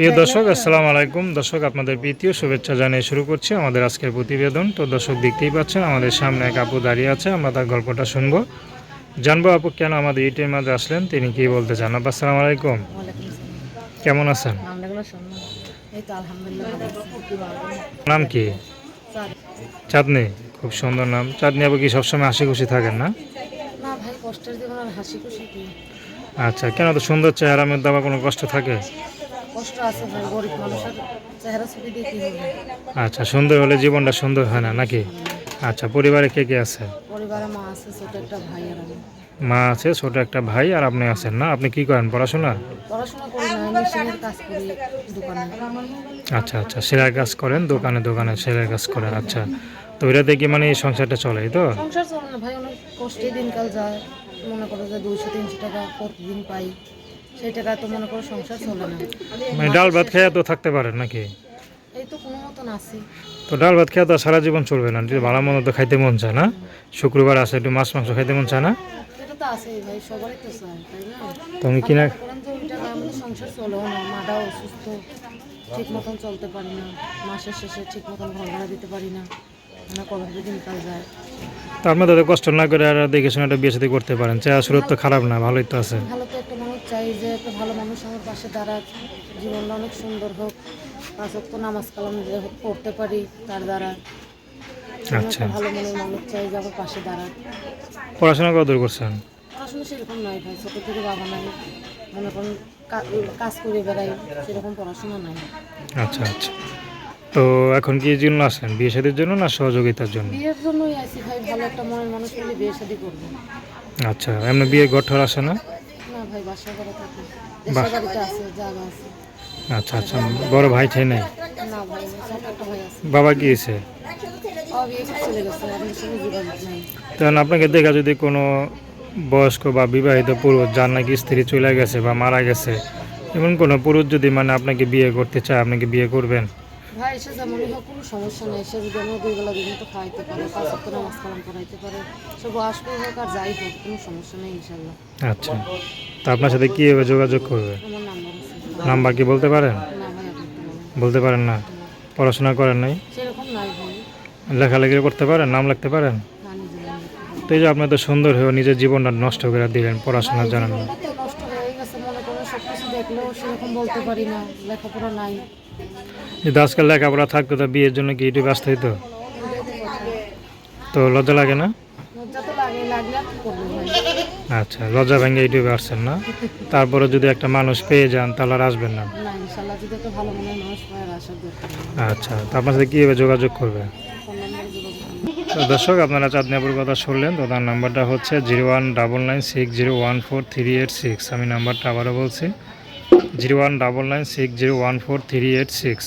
প্রিয় দর্শক আসসালামু আলাইকুম। দর্শক আপনাদের প্রীতীয় শুভেচ্ছা জানিয়ে শুরু করছি আমাদের আজকের প্রতিবেদন। তো দর্শক দেখতেই পাচ্ছেন আমাদের সামনে এক আপু দাঁড়িয়ে আছে আমরা তার গল্পটা শুনব। জানব আপু কেন আমাদের ইটের মাঝে আসলেন? তিনি কি বলতে চান? আপু আসসালামু আলাইকুম। কেমন আছেন? নাম কি? চাঁদনি। খুব সুন্দর নাম। চাঁদনি আপু কি সবসময় হাসি খুশি থাকেন না? আচ্ছা কেন তো সুন্দর চেহারার মধ্যে আবার কোনো কষ্ট থাকে? কষ্ট আছে ভাই গরিব মানুষের চেহারা ছবি দিয়ে কি হবে? আচ্ছা সুন্দর হলে জীবনটা সুন্দর হয় না নাকি? আচ্ছা পরিবারে কে কে আছে? পরিবারে মা আছে ছোট একটা ভাই আর আমি। মা আছে ছোট একটা ভাই আর আপনি আছেন না? আপনি কি করেন পড়াশোনা? পড়াশোনা করি না মেশিনের কাজ করি দোকানে। আচ্ছা আচ্ছা সেলাই কাজ করেন দোকানে দোকানে সেলাই কাজ করেন আচ্ছা। তো ওইটা দেখি মানে এই সংসারটা চলে তো? সংসার চলে না ভাই অনেক কষ্টে দিনকাল যায়। মনে করো যে দুইশো তিনশো টাকা প্রতিদিন পাই। সেই টাকা তো মনে করো সংসার চলে না। মানে ডাল ভাত খেয়ে তো থাকতে পারেন নাকি? এই তো কোনো মতন আছি। তো ডাল ভাত খেয়ে তো সারা জীবন চলবে না। যদি ভালো মতো তো খাইতে মন চায় না? শুক্রবার আসে একটু মাছ মাংস খাইতে মন চায় না? এটা তো আছেই ভাই সবারই তো চাই তাই না? তো কিনা মনে করেন যে ওই টাকা আমাদের সংসার চলেও না। মাটাও অসুস্থ ঠিক মতন চলতে পারি না। মাসের শেষে ঠিক মতন ঘর ভাড়া দিতে পারি না। কবে দিনকাল যায়। তো আপনাদের তো কষ্ট না করে আর দেখে শুনে একটা বিয়ে সাথে করতে পারেন। চেহারা সুরত তো খারাপ না ভালোই তো আছে। ভালো তো একটা চাই যে একটা ভালো মানুষ আমার পাশে দাঁড়াক জীবনটা অনেক সুন্দর হোক পাঁচ তো নামাজ কালাম পড়তে পারি তার দ্বারা। আচ্ছা। ভালো মনের মানুষ চাই যে আমার পাশে দাঁড়াক। পড়াশোনা কত দূর করছেন? পড়াশোনা সেরকম নয় ভাই ছোটো থেকে বাবা নাই। মনে করেন কাজ করে বেড়াই সেরকম পড়াশোনা নাই। আচ্ছা আচ্ছা। তো এখন কি জন্য আসেন বিয়ে সাথের জন্য না সহযোগিতার জন্য? বিয়ের জন্যই আছি ভাই ভালো একটা মনের মানুষ পেলে বিয়ে শাদি করব। আচ্ছা এমনি বিয়ে গঠর আসে না? ভাই বাসা করে থাকি। দেশের বাড়িতে আছে জায়গা আছে। আচ্ছা আচ্ছা বড় ভাই ঠাই নাই? না ভাই ছোট একটা ভাই আছে। বাবা নাই। তখন আপনাকে দেখা যদি কোনো বয়স্ক বা বিবাহিত পুরুষ যার নাকি স্ত্রী চলে গেছে বা মারা গেছে এমন কোনো পুরুষ যদি মানে আপনাকে বিয়ে করতে চায় আপনাকে বিয়ে করবেন? ভাই এসে হোক কোনো সমস্যা নেই। সে যদি আমরা দুই বেলা দুই তো খাওয়াইতে পারে পাঁচ নামাজ কালাম করাইতে পারে সে বয়স্ক হোক আর যাই হোক কোনো সমস্যা নেই ইনশাল্লাহ আচ্ছা। তো আপনার সাথে কীভাবে যোগাযোগ করবে? আমার নাম্বার আছে। নাম্বার কি বলতে পারেন? না ভাই আপনি একটু বলেন। বলতে পারেন না? পড়াশোনা করেন নাই? সেরকম নাই ভাই। লেখালেখি করতে পারেন? নাম লিখতে পারেন? না নিজে নাম লিখতে পারি। তো এই যে আপনি তো সুন্দর হয়ে নিজের জীবনটা নষ্ট করে দিলেন পড়াশোনা জানেন না জীবনটা তো নষ্ট হয়ে গেছে মনে করো সব কিছু দেখলেও সেরকম বলতে পারি না লেখাপড়া নাই। যদি আজকাল লেখাপড়া থাকতো তো বিয়ের জন্য কি ইউটিউবে আসতে এটাই তো তো লজ্জা লাগে না? আচ্ছা লজ্জা ভেঙে ইউটিউবে আসছেন না। তারপরে যদি একটা মানুষ পেয়ে যান তাহলে আর আসবেন না? আচ্ছা তো আপনার সাথে কীভাবে যোগাযোগ করবে। তো দর্শক আপনারা চাঁদনিয়াপুর কথা শুনলেন তো তার নাম্বারটা হচ্ছে zero one double nine six zero one four three eight six. আমি নাম্বারটা আবারও বলছি zero one double nine six zero one four three eight six.